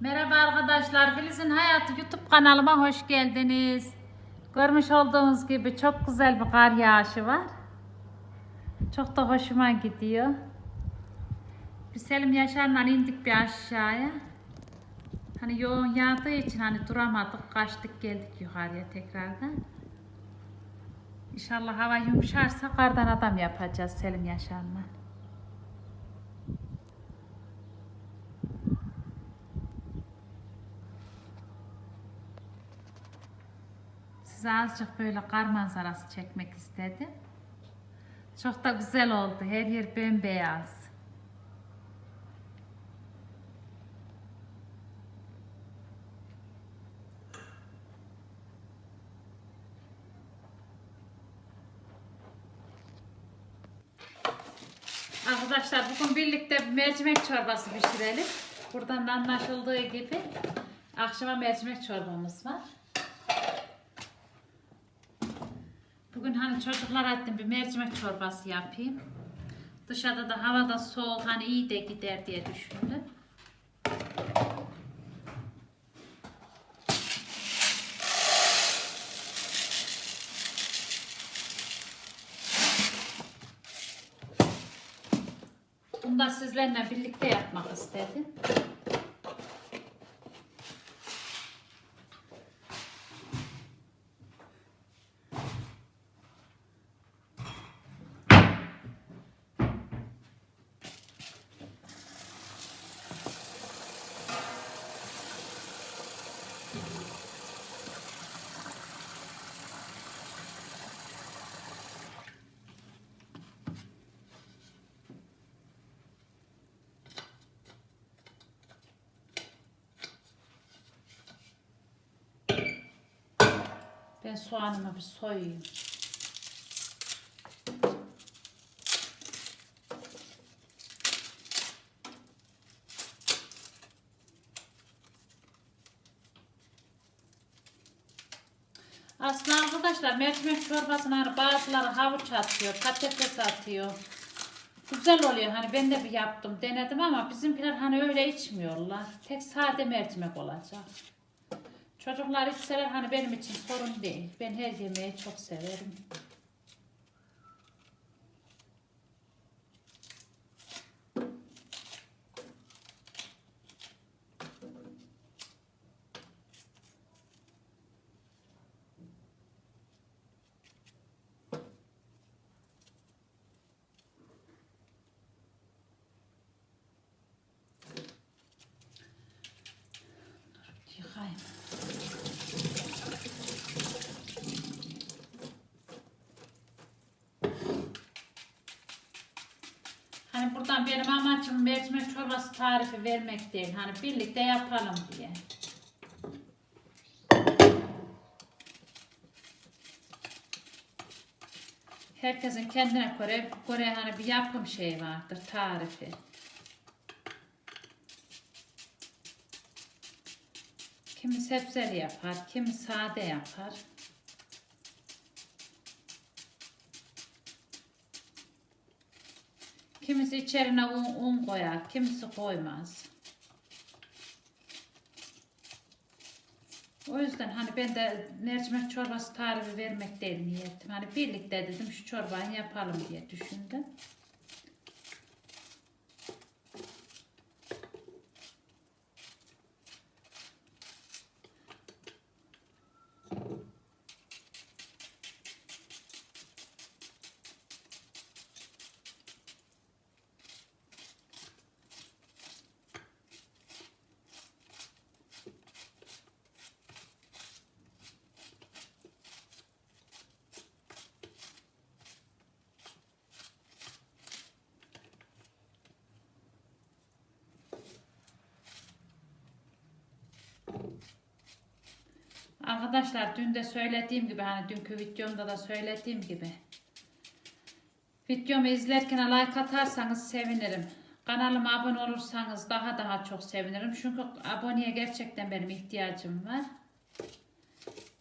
Merhaba arkadaşlar, Filiz'in Hayatı YouTube kanalıma hoş geldiniz. Görmüş olduğunuz gibi çok güzel bir kar yağışı var. Çok da hoşuma gidiyor. Biz Selim Yaşar'la indik bir aşağıya. Hani yoğun yağdığı için hani duramadık, kaçtık geldik yukarıya tekrardan. İnşallah hava yumuşarsa kardan adam yapacağız Selim Yaşar'la. Size azıcık böyle kar manzarası çekmek istedim. Çok da güzel oldu. Her yer bembeyaz. Arkadaşlar bugün birlikte mercimek çorbası pişirelim. Buradan da anlaşıldığı gibi akşama mercimek çorbamız var. Bugün hani çocuklar ettim bir mercimek çorbası yapayım. Dışarıda da havada soğuk hani iyi de gider diye düşündüm. Bunu da sizlerle birlikte yapmak istedim. Ben soğanımı bir soyayım. Aslında arkadaşlar mercimek çorbasına hani bazıları havuç atıyor, patates atıyor. Güzel oluyor hani ben de bir yaptım denedim ama bizimkiler hani öyle içmiyorlar. Tek sade mercimek olacak. Çocuklar içseler hani benim için sorun değil. Ben her yemeği çok severim. Dur, Yıkayayım. Benim amacım mercimek çorbası tarifi vermek değil. Hani birlikte yapalım diye. Herkesin kendine göre, göre hani bir yapım şeyi vardır, tarifi. Kimi sebzeli yapar, kimi sade yapar. Kimisi içerine un, un koyar, kimisi koymaz. O yüzden hani ben de mercimek çorbası tarifi vermek değil niyetim. Hani birlikte dedim şu çorbayı yapalım diye düşündüm. Arkadaşlar dün de söylediğim gibi hani dünkü videomda da söylediğim gibi videomu izlerken like atarsanız sevinirim. Kanalıma abone olursanız daha daha çok sevinirim. Çünkü aboneye gerçekten benim ihtiyacım var.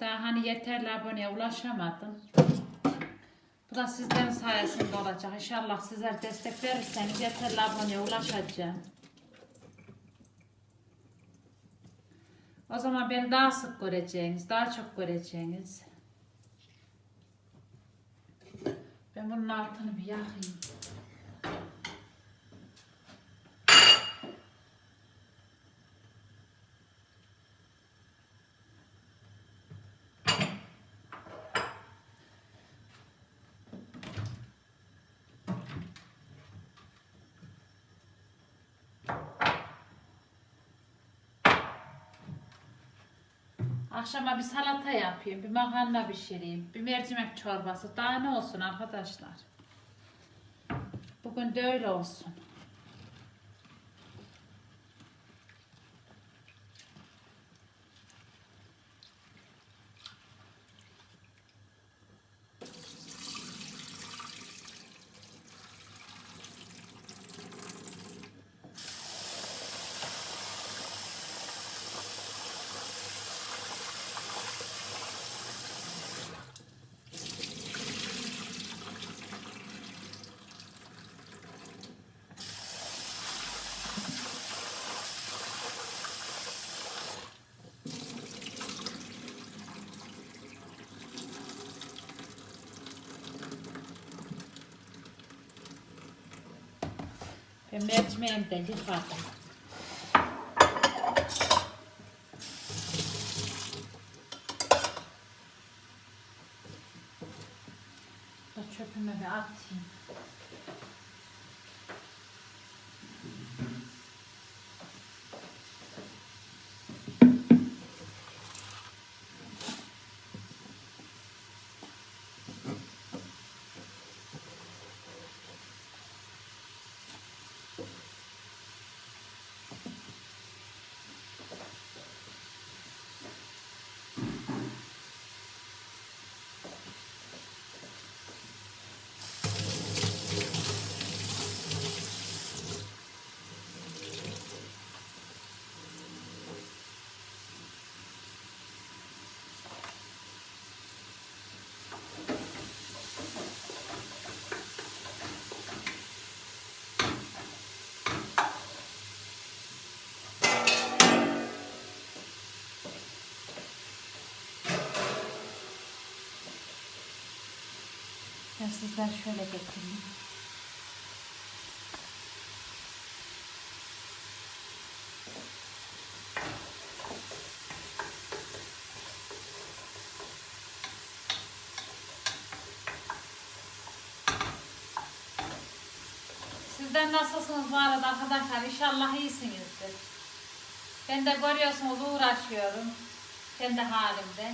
Daha hani yeterli aboneye ulaşamadım. Bu da sizlerin sayesinde olacak. İnşallah sizler destek verirseniz yeterli aboneye ulaşacağım. O zaman beni daha sık göreceğiniz, daha çok göreceğiniz. Ben bunun altını bir yakayım. Akşama bir salata yapayım, bir makarna pişireyim, bir mercimek çorbası. Daha ne olsun arkadaşlar? Bugün de öyle olsun. Ben mercimeğimi de yıkadım. Da çöpüme bir atayım. Ben sizden şöyle getireyim. Sizden nasılsınız bu arada arkadaşlar? İnşallah iyisinizdir. Ben de görüyorsunuz uğraşıyorum. Kendi halimde.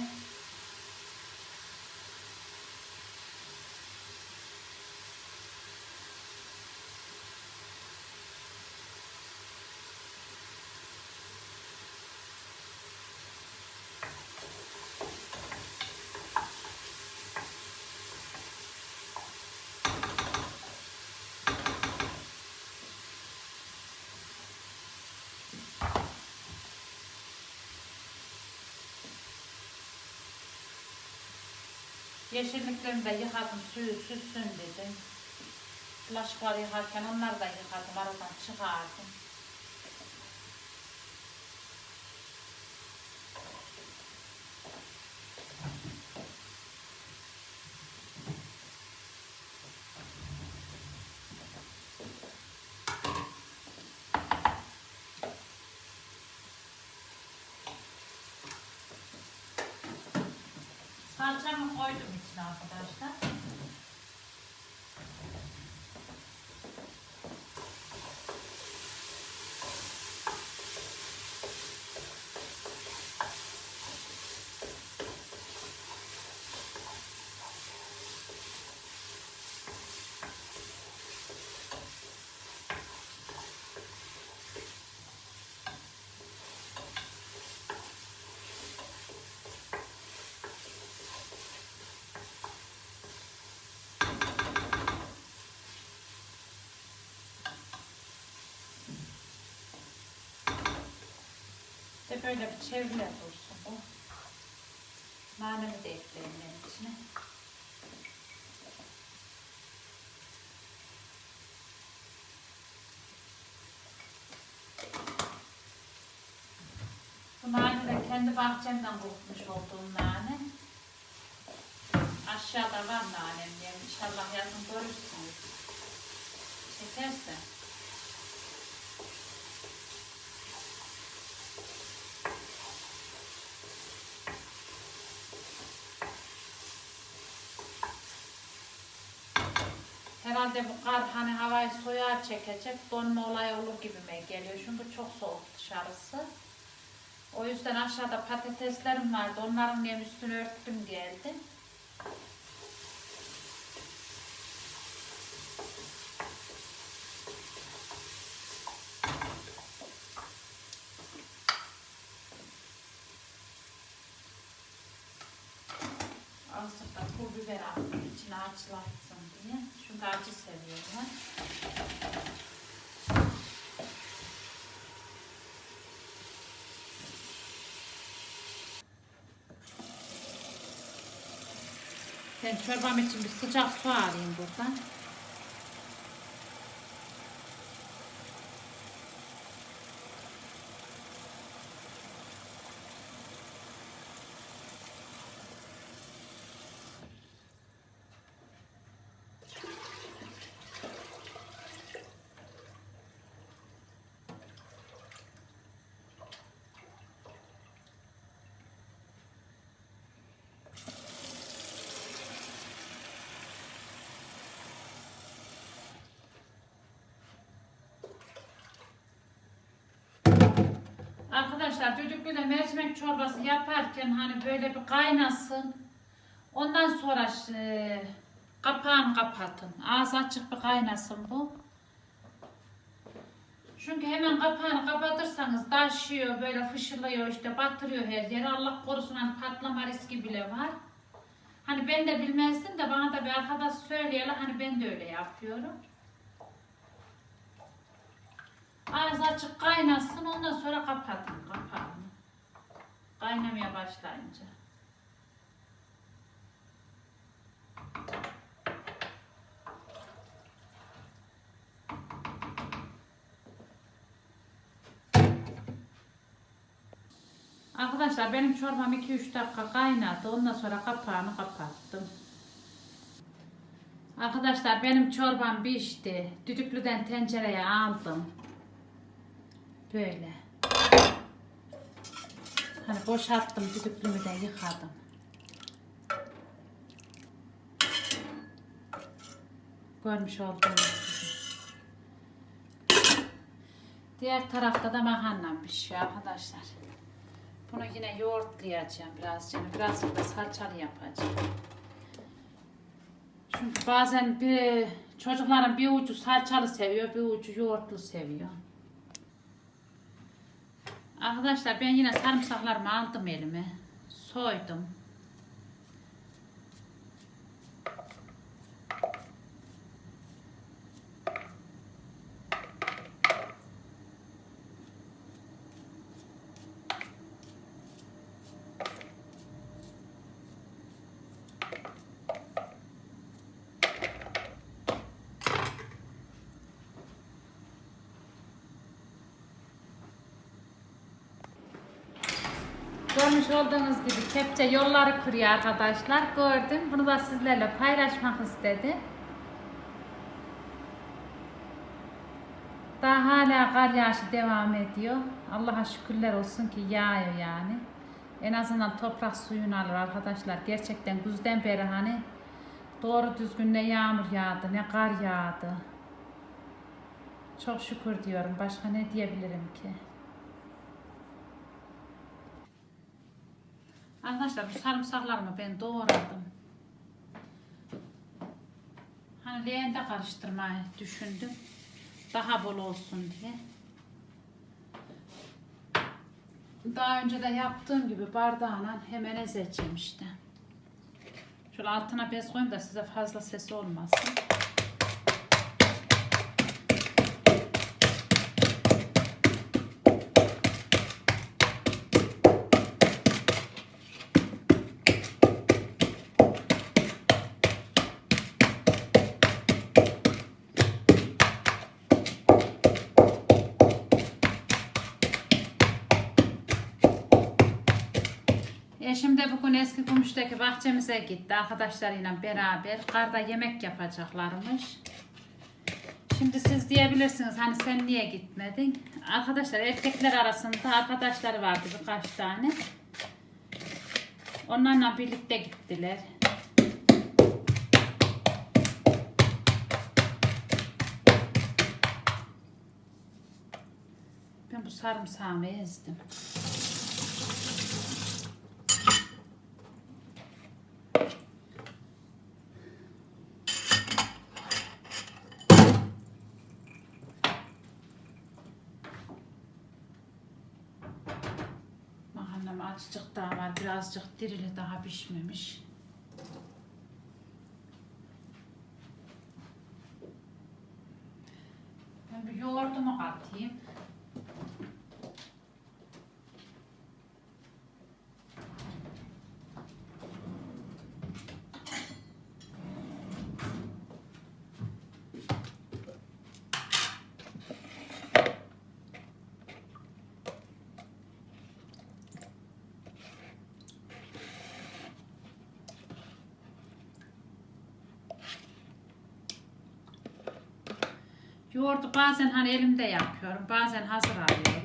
Yeşilliklerini de yıkadım, suyu süssün dedim. Bulaşıkları yıkarken onları da yıkadım, aradan çıkardım. Koydum içine arkadaşlar. İşte böyle bir çevre dursun bu. Nanemi de ekleyeyim ben içine. Bu nane de Kendi bahçemden kokmuş olduğum nane. Aşağıda var nanem diye. İnşallah yazın görürsünüz. Çekerse. Herhalde bu kar hani havayı soğuğa çekecek, donma olayı olur gibime geliyor. Çünkü çok soğuk dışarısı. O yüzden aşağıda patateslerim vardı. Onların nem üstünü örttüm geldim. Azıcık pul biber aldım içine acılatsın diye. Çünkü acı seviyorlar. Ben çorbam için bir sıcak su alayım buradan. Arkadaşlar düdüklüyle mercimek çorbası yaparken hani böyle bir kaynasın. Ondan sonra e, kapağını kapatın. Ağzı açık bir kaynasın bu. Çünkü hemen kapağını kapatırsanız taşıyor, böyle fışılıyor işte batırıyor her yeri. Allah korusun hani patlama riski bile var. Hani ben de bilmezdim de bana da bir arkadaş söyleyeler hani ben de öyle yapıyorum. Ağzı açık kaynasın ondan sonra kapatın kapağını. Kaynamaya başlayınca. Arkadaşlar benim çorbam 2-3 dakika kaynadı. Ondan sonra kapağını kapattım. Arkadaşlar benim çorbam pişti. Düdüklüden tencereye aldım. Böyle. Hani boşalttım düdüklümü de yıkadım. Görmüş olduğunuz gibi. Diğer tarafta da makarnam pişiyor arkadaşlar. Bunu yine yoğurtlayacağım birazcık. Biraz da salçalı yapacağım. Çünkü bazen bir çocukların bir ucu salçalı seviyor, bir ucu yoğurtlu seviyor. Arkadaşlar ben yine sarımsaklarımı aldım elime. Soydum. Görmüş olduğunuz gibi kepçe yolları kırıyor arkadaşlar. Gördüm. Bunu da sizlerle paylaşmak istedim. Daha hala kar yağışı devam ediyor. Allah'a şükürler olsun ki yağıyor yani. En azından toprak suyunu alır arkadaşlar. Gerçekten güzden beri hani doğru düzgün ne yağmur yağdı ne kar yağdı. Çok şükür diyorum. Başka ne diyebilirim ki? Arkadaşlar bu sarımsaklarımı ben doğradım. Hani leğende karıştırmayı düşündüm. Daha bol olsun diye. Daha önce de yaptığım gibi bardağına hemen ezeceğim işte. Şöyle altına bez koyayım da size fazla sesi olmasın. Eski Kumuş'taki bahçemize gitti arkadaşlarıyla beraber. Karda yemek yapacaklarmış. Şimdi siz diyebilirsiniz hani sen niye gitmedin? Arkadaşlar erkekler arasında arkadaşları vardı birkaç tane. Onlarla birlikte gittiler. Ben bu sarımsağı ezdim. Mahallem azıcık daha var. Birazcık dirili daha pişmemiş. Ben bir yoğurdumu katayım. Yoğurdu bazen hani elimde yapıyorum. Bazen hazır alıyorum.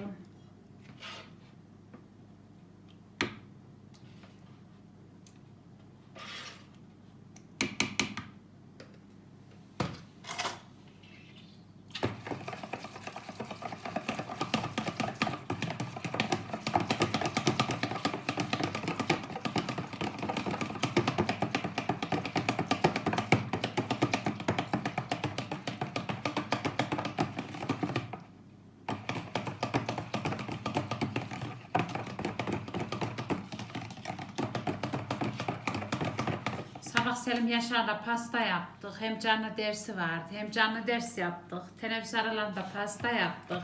Sabah Selim Yaşar'la pasta yaptık. Hem canlı dersi vardı. Hem canlı ders yaptık. Teneffüs aralarında pasta yaptık.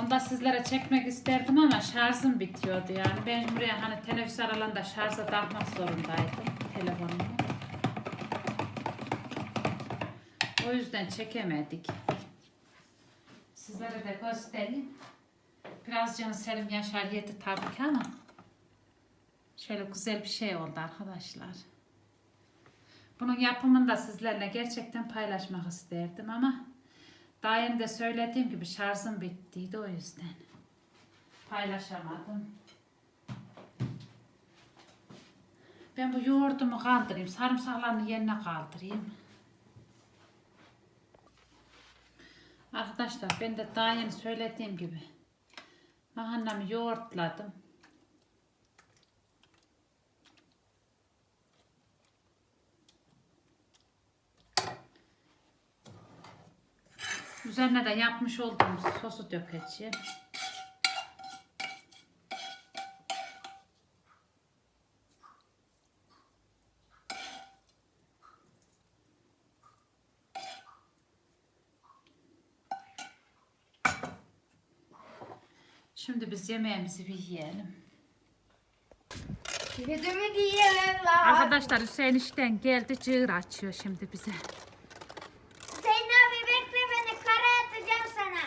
Onu da sizlere çekmek isterdim ama şarjım bitiyordu yani. Ben buraya hani teneffüs aralarında şarja takmak zorundaydım telefonumu. O yüzden çekemedik. Sizlere de göstereyim. Biraz canı Selim Yaşar yedi tabii ki ama şöyle güzel bir şey oldu arkadaşlar. Bunun yapımını da sizlerle gerçekten paylaşmak isterdim ama daha yeni de söylediğim gibi şarjım bittiydi o yüzden paylaşamadım. Ben bu yoğurdumu kaldırayım. Sarımsaklarını yerine kaldırayım. Arkadaşlar ben de daha yeni söylediğim gibi mahallamı yoğurtladım. Üzerine de yapmış olduğum sosu dökeceğim. Şimdi biz yemeğimizi bir yiyelim. Kedimi giyelim lan. Arkadaşlar Hüseyin işten geldi cığır açıyor şimdi bize. Sen abi bekle beni kara atacağım sana.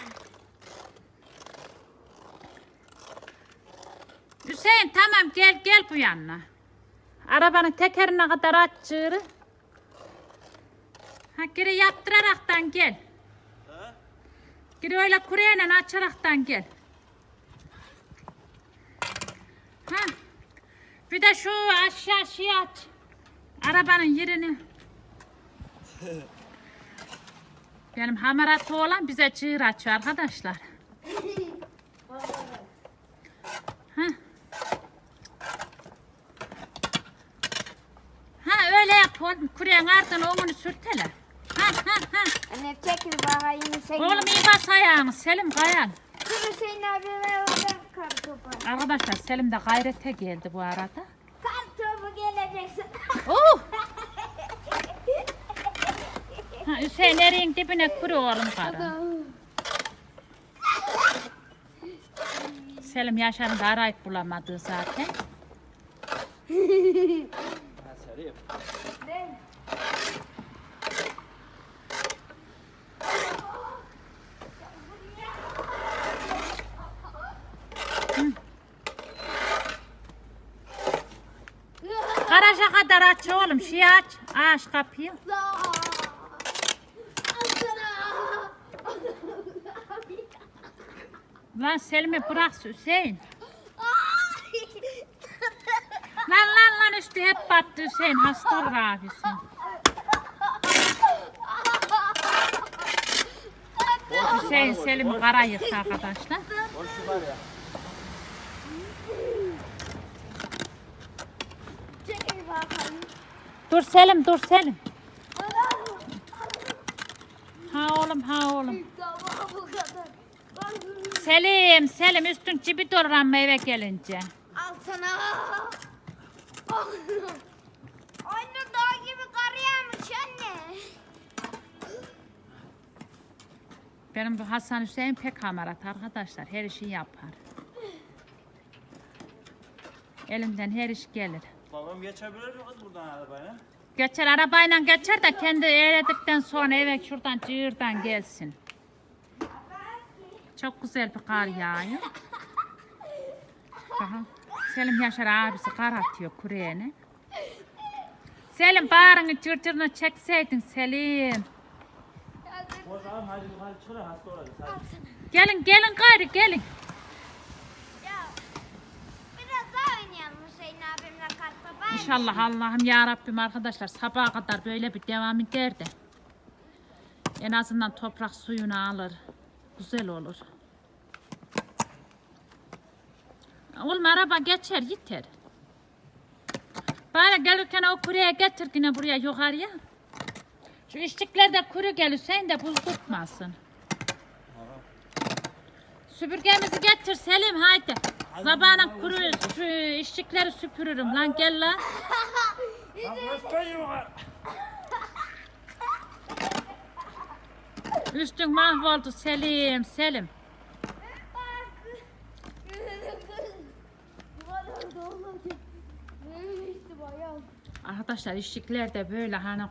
Hüseyin tamam gel gel bu yanına. Arabanın tekerine kadar aç cığırı. Ha geri yaptıraraktan gel. Geri öyle kureyle açaraktan gel. Ha. Bir de şu aşağı şey aç. Arabanın yerini. Benim hamaratı olan bize çığır açıyor arkadaşlar. Ha. Oğlum. Kuruyan ardını omunu sürtele. Ha ha ha. Anne çekil bakayım sen. Oğlum iyi bas ayağını Selim Kayan. Dur Hüseyin abi ve oradan kar topu. Arkadaşlar Selim de gayrete geldi bu arada. Kar topu geleceksin. Oh! Ha, Hüseyin eriğin dibine kuru oğlum karı. Selim Yaşar'ın da arayıp bulamadığı zaten. Ne? kadar aç oğlum. Şey aç. Aç kapıyı. Lan Selim'i bırak Hüseyin. Lan lan lan üstü hep battı Hüseyin. Hasta olur abisi. Hüseyin Selim kara yıktı arkadaşlar. Boşu var ya. Çekil bakalım. Dur Selim dur Selim. Ha oğlum ha oğlum. Selim Selim üstün cibi dolur amma eve gelince. Al sana. Anne dağ gibi kar yağmış anne. Benim bu Hasan Hüseyin pek hamarat arkadaşlar. Her işi yapar. Elinden her iş gelir. Babam geçebilir mi kız buradan arabayla? Geçer arabayla geçer de kendi eğledikten sonra eve şuradan cığırdan gelsin. Çok güzel bir kar yağıyor. Selim Yaşar abisi kar atıyor kuryene. Selim bağrını cırcırını çekseydin Selim. Gelin gelin gayrı gelin. Ya biraz daha oynayalım Hüseyin abimle kartta. Ben İnşallah Allah'ım ya Rabbim arkadaşlar sabaha kadar böyle bir devam eder de. En azından toprak suyunu alır. Güzel olur. Oğlum araba geçer yeter. Bari gelirken o kuruya getir yine buraya yukarıya. Şu içlikler de kuru gel Hüseyin de buz tutmasın. Süpürgemizi getir Selim haydi. Sabahına kuru şu içlikleri süpürürüm lan gel lan. Üstün mahvoldu Selim, Selim. Arkadaşlar işçiler de böyle hani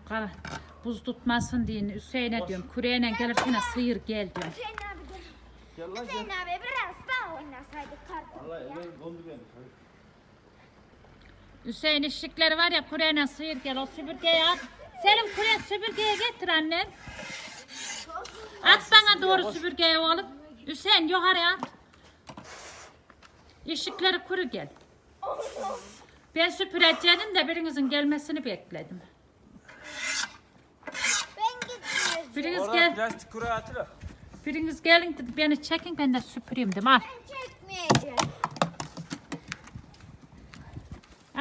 buz tutmasın diye Hüseyin'e diyorum. Kureyle gelirken sıyır gel diyorum. Hüseyin abi gel. Lan Hüseyin gel. abi biraz daha oynasaydık kartta. Vallahi ellerim dondu benim. Hüseyin işçikleri var ya kureyle sıyır gel o süpürgeyi at. Selim kure süpürgeyi getir annem. At bana doğru süpürgeyi oğlum. Hüseyin yukarı at. İşçikleri kuru gel. Ben süpüreceğim de birinizin gelmesini bekledim. Ben gitmiyorum. Biriniz Orada gel. plastik kuru atılır. Biriniz gelin dedi beni çekin ben de süpüreyim dedim al. Ben çekmeyeceğim.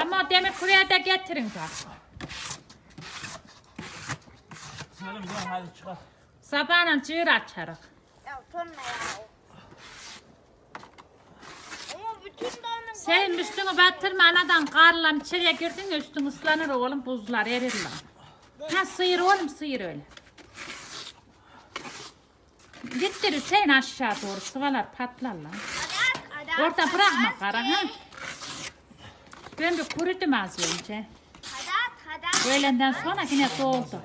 Ama demir kuraya da getirin bak. Selim gel hadi çıkar. Sabahla cığır açarız. Ya sonra ya. Ama bütün dağının Sen üstünü batırma anadan karla içeriye girdin ya üstün ıslanır oğlum buzlar erir lan. Ha sıyır oğlum sıyır öyle. Gittir Hüseyin aşağı doğru sıvalar patlar lan. Orada bırakma kara ha. Ben bir kurudum az önce. Öğlenden sonra yine at.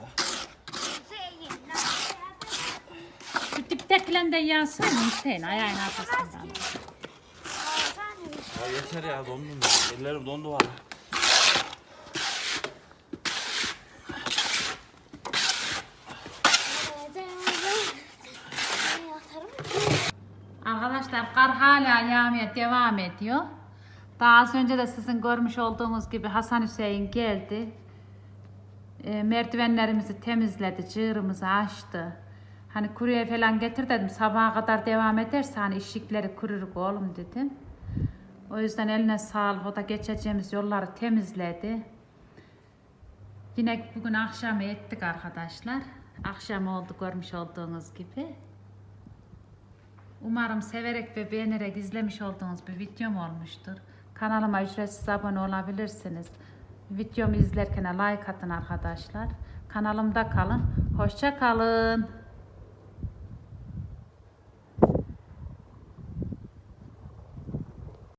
Şu diptekilen de yansın mı Hüseyin ayağın arkasından. Sen. Ya yeter ya dondum ya. Ellerim dondu valla. Arkadaşlar kar hala yağmaya devam ediyor. Daha az önce de sizin görmüş olduğunuz gibi Hasan Hüseyin geldi. E, merdivenlerimizi temizledi, cığırımızı açtı. Hani kuruya falan getir dedim sabaha kadar devam ederse hani işlikleri kururuk oğlum dedim. O yüzden eline sağlık o da geçeceğimiz yolları temizledi. Yine bugün akşam ettik arkadaşlar. Akşam oldu görmüş olduğunuz gibi. Umarım severek ve beğenerek izlemiş olduğunuz bir videom olmuştur. Kanalıma ücretsiz abone olabilirsiniz. Videomu izlerken like atın arkadaşlar. Kanalımda kalın. Hoşça kalın.